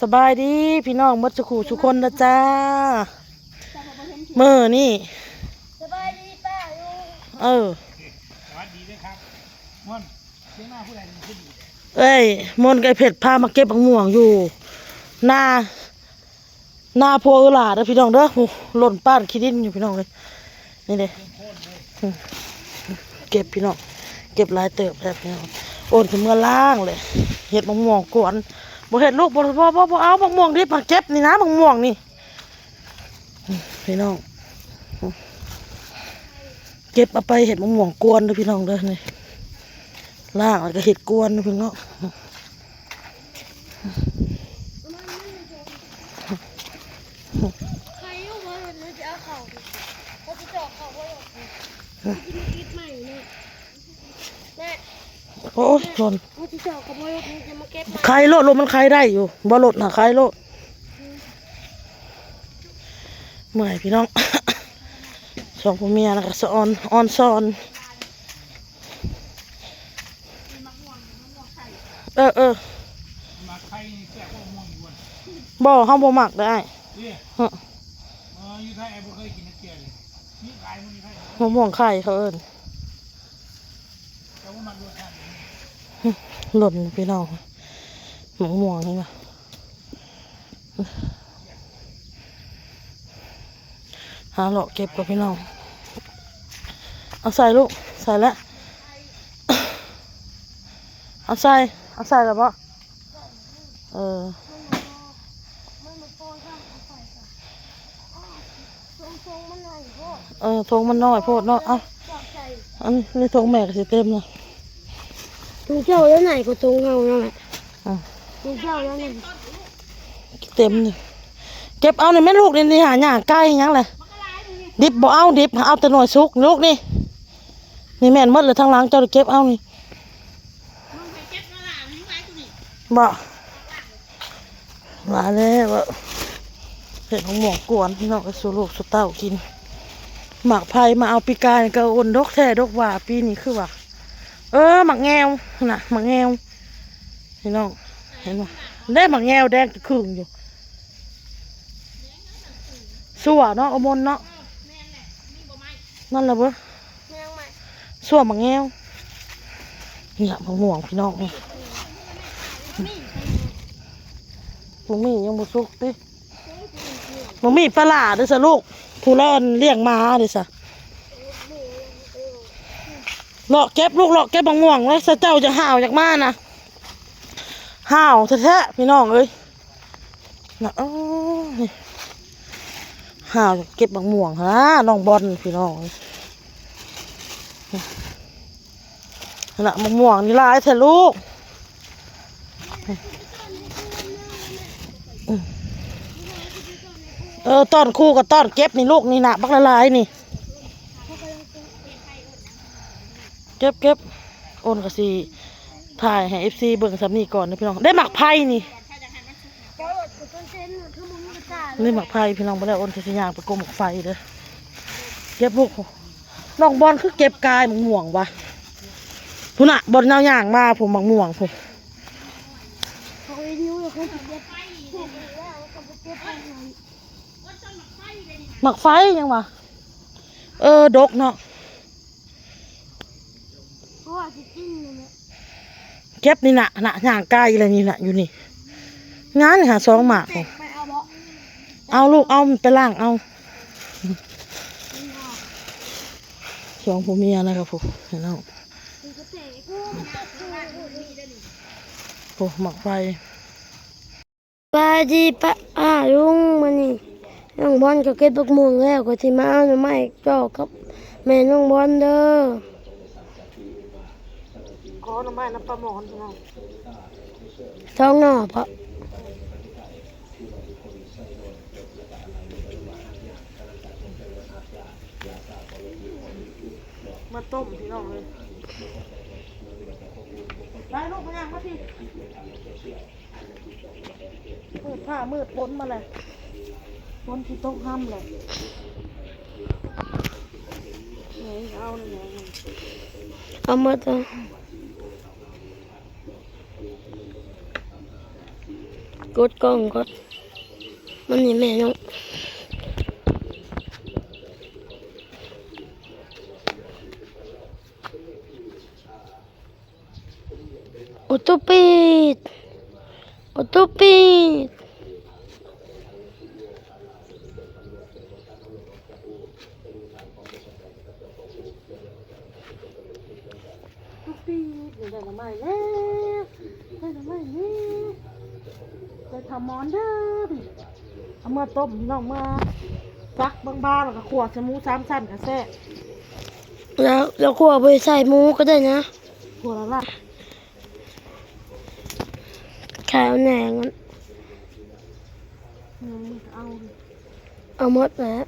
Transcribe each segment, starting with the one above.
สบายดีพี่น้องหมดสุขูสุคนนะจ้าเมื่อนี่สบายดีป้าลุงเออสวัสดีด้วยครับม่อนเสียงหน้าผู้ใดมันขึ้นอยู่เอ้ยมนต์ไก่เผ็ดพามาเก็บบักม่วงอยู่หน้าหน้าโพอุหลาเด้อพี่น้องเด้อโอ้หล่นป้านขี้ดินอยู่พี่น้องเลยนี่เด้เก็บพี่น้องเก็บหลายเติบแบบนี้โอนถึงเมื่อล่างเลยเห็ดบักม่วงกวน บ่เห็ดลูกบ่บ่บ่บ่เอาบักม่วงดิมาเก็บนี่นะบักม่วงนี่พี่น้องเก็บเอาไปเห็ดบักม่วงกวนเด้อพี่น้องเด้อนี่ล่างแล้วก็เห็ดกวนนะพี่น้องใครเอาไว้วันนี้จะเอาเข่าเขาจะเจาะเข่าไว้หรอกกินกิดใหม่เนี่ยแม่ โอ้ยหล่นเขาจะเจาะกับไว้วันนี้จะมาเก็บใหม่ใครโลดลมมันใครได้อยู่บ่โลดนะใครโลดเมื่อยพี่น้องสองผัวเมียนะก็สะออนออนซอนเออเออมาใครนี่แซ่บก็ม่วงอยู่บนบ่เฮาบ่มักได้นี่ฮะเอออยู่ไทยไอ้บ่เคยกินนักเกียเลยนี่ขายมันอยู่ไทยมะม่วงไข่เขาเอิ้น แต่ว่ามันราหล่นพี่น้องมะม่วงนี่มาหาเลาะเก็บกับพี่น้อง เอาใส่ลูก ใส่แล้วเอาใส่ เอาใส่แล้วปะเออมันมาโปรยข้าเออทงมันน้อยโพดเนาะ เอาเจาะอันนี้ทงแม่ก็สิเต็มเลย ถุงเจ้าแล้วไหนก็ตรงเฮานั่นแหละอะถุงเจ้าแล้วไหนเต็มเลยเก็บเอาในแม่ลูกนี่นี่หาหญ้าใกล้ยังเลยดิบบ่เอาดิบเอาแต่หน่วยสุกลูกนี่นี่แม่นมดเลยทั้งหลังเจ้าได้เก็บเอานี่บ่มาแล้วเห็ดของหมอกกวนพี่น้องก็สูลูกสูเต้ากิน หมักไผ่มาเอาปีกายก็อ่นดกแท้ดกหว่าปีนี้คือว่า เออหมักแงวน่ะหมักแงวพี่น้องเห็นบ่ได้หมักแงวแดงครึ่งอยู่สัวเนาะอมนเนาะนั่นแหละเบ้อแมงใหม่สัวหมักแงวเนี่ยมะม่วงพี่น้องนี่มึงมียังบ่สุกติมึงมีปลาร้าเด้อสะลูกผู้ร้อนเลี้ยงหมาเด้อสะ เลาะเก็บลูกเลาะเก็บมะม่วงไว้ซะเจ้าจะห่าวจากมานะห่าวแท้ๆพี่น้องเอ้ยนะเอ้ยห่าวเก็บมะม่วงฮะน้องบอลพี่น้องน่ะมะม่วงนี่ลายแท้ลูกเออต้อนคู่กับต้อนเก็บนี่ลูกนี่นะบักละลายนี่ เก็บเก็บโอนกสีถ่ายให้เอฟซีเบิ่งสำนีก่อนนะพี่น้อง ได้หมักไผ่นี่นเส้นคือมึงไม่กล้าเลนี่หมักไผ่พี่น้องไปแล้วโอนกสียางไปกลมหมักไฟเด้อเก็บลูกน้องบอลคือเก็บกายหมักม่วงวะพุ่นอะบอลแนวย่างมาผมหมักม่วงผมหนหมักไฟยังวะเออดกเนาะ เก็บนี่นะน่ะย่างกายอะไรนี่นะอยู่นี่ งานหาสองหมากผมเอาลูกเอาไปล่างเอาสองผมเมียนะครับผมน้องมันจะเตะกูมันจะกูโอ้หมักไฟปาดีปะอาลุงมันนี่น้องบอลก็เก็บบักม่วงแล้วก็ที่มาเอาหน่อไม้เจ้ากับ แม่น้องบอลเด้อ อหน่อไม้น้ำปลาหมอนพี่น้องท้องหน่อปะมาต้มพี่น้องเลยไปลูกมาย่างมาพี่มืดผ้ามืดพ้นมาเลยพ้นที่โต๊ะห้ำเลยไหนเอาหน่อยเอามาจ้ะ กดกล้องกดมันนี่แม่น้องออโต้ปิดออโต้ปิดทุกปีได้ละไม้แล้วได้ละไม้แล้ว ได้ทำหมอนเด้อพี่เอาเมื่อต้มพี่น้องเมื่อฟักบางๆแล้วก็ขวดสมูสามชั้นกับแซ่แล้วแล้วขัวไปใส่หมูก็ได้นะขวดละละขายเอาแหนงมันอืมเอาดิเอาหมดแล้ว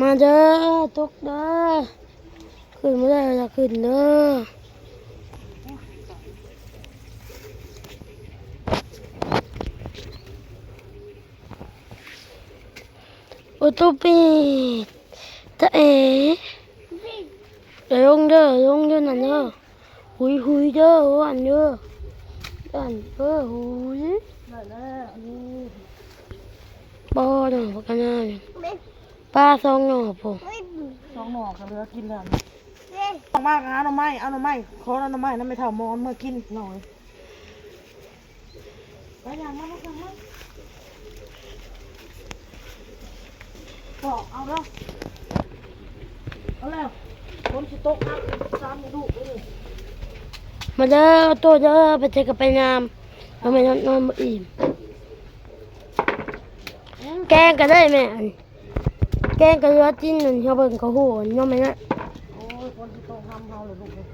มาเด้อตุกเด้อขึ้นไม่ได้จะขึ้นเด้อ โอโตปีตะเอ๋เดี๋ยวลงเด้อลงเด้อนั่นเด้อหุยหุยเด้ออันเด้ออันเด้อหุยได้แล้วอันนี้บ่หน่อพกันน่าป้าซองหน่อผมสองหน่อก็เหลือกินแล้วออกมากเอาหน่อไม้เอาหน่อไม้ขอเอาหน่อไม้นั่นไม่เท่ามอนเมื่อกินหน่อยไปย่างมาลูกอย่างมา บอกเอาแล้วเอาแล้วคนสิโต๊ะครับสามลูกเลยมาเด้อโตเด้อไปเจอกับไปงามทำไมนอนนอนบ่อิ่มแกงก็ได้แม่อันแกงก็เหลือจิ้นนั่นเขาเบิ่งเขาหูน้องแม่นะโอ้ยคนสิโต๊ะทำเฮาเลยลูกเลย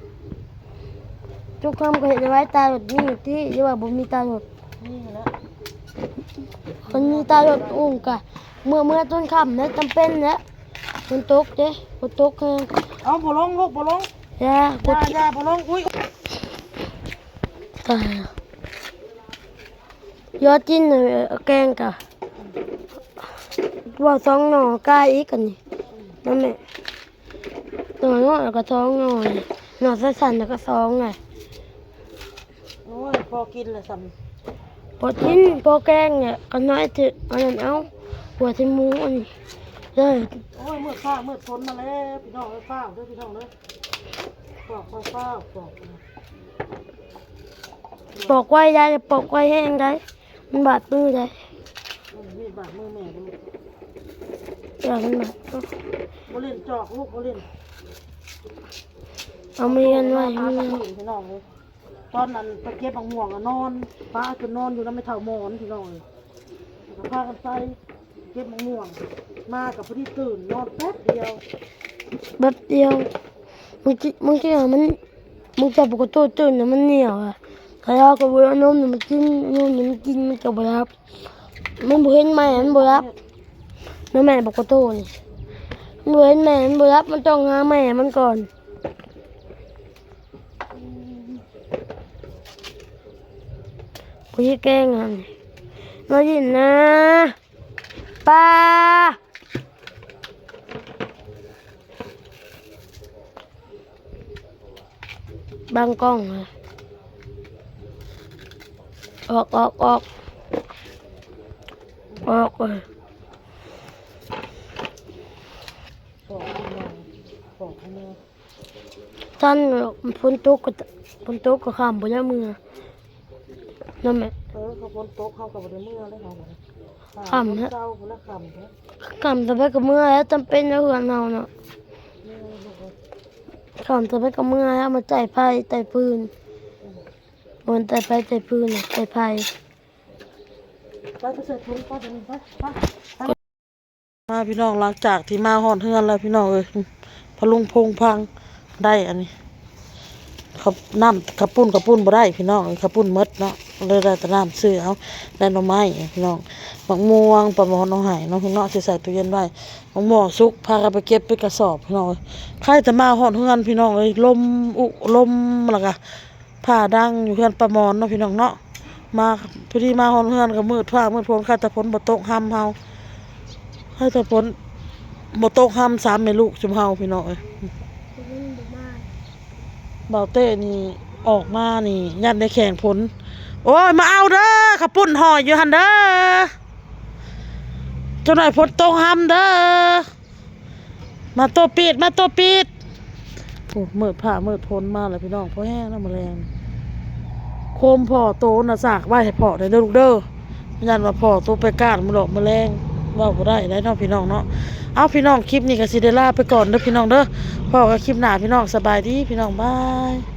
ทุกคำก็เห็นไว้ตาหลดนี่ที่ที่ว่าบ่มีตาหลดนี่แหละคนมีตาหลดอุ้งกะ เมื่อเมื่อต้นค่ำนะจำเป็นแล้วฝนตกเด้ฝนตกแห้งเอาบ่ลงลูกบ่ลงยาอย่าอย่าบ่ลงอุ้ยตายแล้วยอดจิ้นน่ะเอาแกงกะว่าสองหน่อกล้าอีกกันนี่นั่นแหละหน่อน้อยแล้วก็สองหน่อยหน่อสั้นๆแล้วก็สองไงโอ้ยพอกินเลยสัมพอจิ้นพอแกงเนี่ยก็น้อยถึอันนั้นเอา หัวที่หมูอันนี้เลยโอ้ยมืดฟ้ามืดฝนมาแล้วพี่น้องเอ้ยฟ้าวเด้อพี่น้องเด้อปอกฟ้าวฟ้าวปอกนะปอกไว้ได้ปอกไว้แห้งได้ มันบาดมือได้มันมีดบาดมือแม่บ่ลูกอย่ามันบาดเอาบ่เล่นจอกลูกบ่เล่นเอามีกันไว้เอามีตะกันพื้นพี่น้องเลยตอนนั้นไปเก็บบังม่วงอะนอนป้าจนนอนอยู่แล้วไม่เท่าหมอนพี่น้องเลยแล้วก็พากันไป เก็บบังม่วง มากับพอดีตื่นนอนแป๊บเดียวแบบเดียวมึงจิมึงคิดว่ามันมึงจับปกติตื่นน่ะมันเหนียวอะกระยาก็บ่เอานมน่ะมันกินนมน่ะมันกินมันก็บ่รับมันบ่เห็นแม่มันบ่รับแล้วแม่ปกตินี่มันบ่เห็นแม่มันบ่รับมันต้องหาแม่มันก่อนกูจะแกล้งมันมายินนะ ป้าบางกล้องออกออกออกออกเลยปออกท่านฝนตกก็ฝนตกก็ข้ามไปแล้วมือนั่นแหละเออเขาฝนตกเข้ากับบริเมื่อเลยเขาบอก ค่ำฮะเจ้าคนละคำฮะข้ามจะไปกับมือแล้วจำเป็นแล้วเหือนเราเนาะนี่ลูกเอ้ยข้ามจะไปกับมือแล้วมาใจไพ่ใจปืนบนใจไพ่ใจปืนน่ะใจไพ่ไปไปเสร็จทุนก็จะมีไปไปมาพี่น้องหลังจากที่มาหอนเฮือนแล้วพี่น้องเอ้ยพลุงพงพังได้อันนี้ ขับน้ำขับปุ้นขับปุ้นบ่ได้พี่น้องขับปุ้นมดเนาะเลยได้แต่น้ำซื้อเอาได้หน่อไม้พี่น้องบักม่วงปลาหมอนเอาไห้น้องพี่น้องสิใส่ตู้เย็นไว้บักม่วงสุกพากันไปเก็บไปกระสอบพี่น้องใครจะมาหอนเฮือนพี่น้องเอ้ยลมอุลมแล้วก็ผ้าดังอยู่เฮือนปลาหมอนเนาะพี่น้องเนาะมาพอดีมาหอนเฮือนก็มืดฟ้ามืดฝนข้าแต่ฝนบ่ตกห้ำเฮาข้าแต่ฝนบ่ตกห้ำสามแม่ลูกจุ่มเฮาพี่น้องเอ้ย เบาเต้นี่ออกมานี่ยันในแข่งผล โอ้ย มาเอาเด้อขับปุ่นห่ออยู่หันเด้อเจ้าหน่อยพดโตห้ำเด้อมาตัวปิดมาตัวปิดโอ้เมืดผ้าเมืดพ้นมาเลยพี่น้องเพราะแห้งน้ำแมลงโคมพ่อโตน่ะสากไว้ให้พ่อได้เด้อลูกเด้อยันว่าพ่อโตไปกานมันหลอกแมลง ว่าบ่ได้ได้เนาะพี่น้องเนาะเอาพี่น้องคลิปนี้ก็สิได้ลาไปก่อนเด้อพี่น้องเด้อพ่อก็คลิปหน้าพี่น้องสบายดีพี่น้องบาย